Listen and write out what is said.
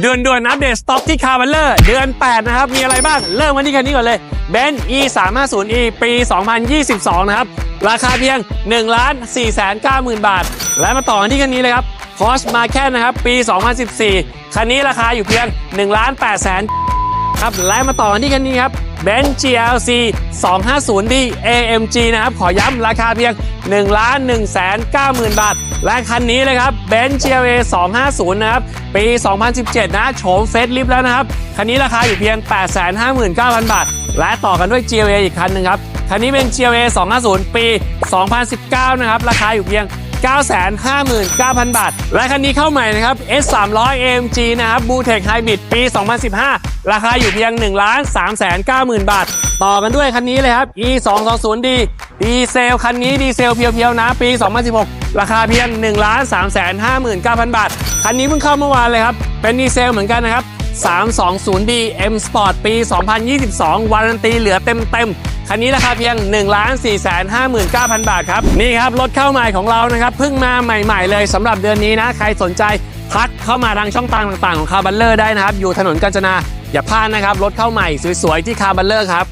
เด่วนอัปเดตสต็อกที่คาร์บัลเลอร์เดือน 8 นะครับ มีอะไรบ้าง เริ่มวันที่คันนี้ก่อนเลยเบนซ์ e 3 5 0 e ปี 2022 นะครับ ราคาเพียง 1 4 9 0 0 0 บาท และมาต่อกันที่คันนี้เลยครับคอสมาแค่นะครับ ปี 2014 คันนี้ราคาอยู่เพียง 1 8 0 0 0 0ครับและมาต่อกันที่คันนี้ครับ b e n GLC 250D AMG นะครับ ขอย้ำราคาเพียง 1 1 9 0 0 0 0 บาท และคันนี้เลยครับ b e n GLA 250 นะครับ ปี 2017 นะโฉมเฟสลิฟแล้วนะครับ คันนี้ราคาอยู่เพียง 859,000 บาท และต่อกันด้วย GLA อีกคันหนึ่งครับ คันนี้เป็น GLA 250 ปี 2019 นะครับ ราคาอยู่เพียง 959,000 บาท และคันนี้เข้าใหม่นะครับ S 3 0 0 AMG นะครับ b u t e c Hybrid ปี 2015 ราคาอยู่เพียง 1 3 9 0 0 0 0 บาท ต่อกันด้วยคันนี้เลยครับ E 2 2 0 D ดีเซลคันนี้ดีเซลเพียวๆนะ ปี 2016 ราคาเพียง 1 3 5 9 0 0 0 บาท คันนี้เพิ่งเข้าเมื่อวานเลยครับ เป็นดีเซลเหมือนกันนะครับ 320D M Sport ปี 2022 วารันตีเหลือเต็มเต็มคันนี้ราคาเพียง 1 4 5 9 0 0 0 บาทครับ นี่ครับ รถเข้าใหม่ของเรานะครับเพิ่งมาใหม่ๆเลยสำหรับเดือนนี้นะ ใครสนใจทักเข้ามาทางช่องทางต่างๆ ของคาร์บัลเลอร์ได้นะครับ อยู่ถนนกาญจนาอย่าพลาดนะครับ รถเข้าใหม่สวยๆที่คาร์บัลเลอร์ครับ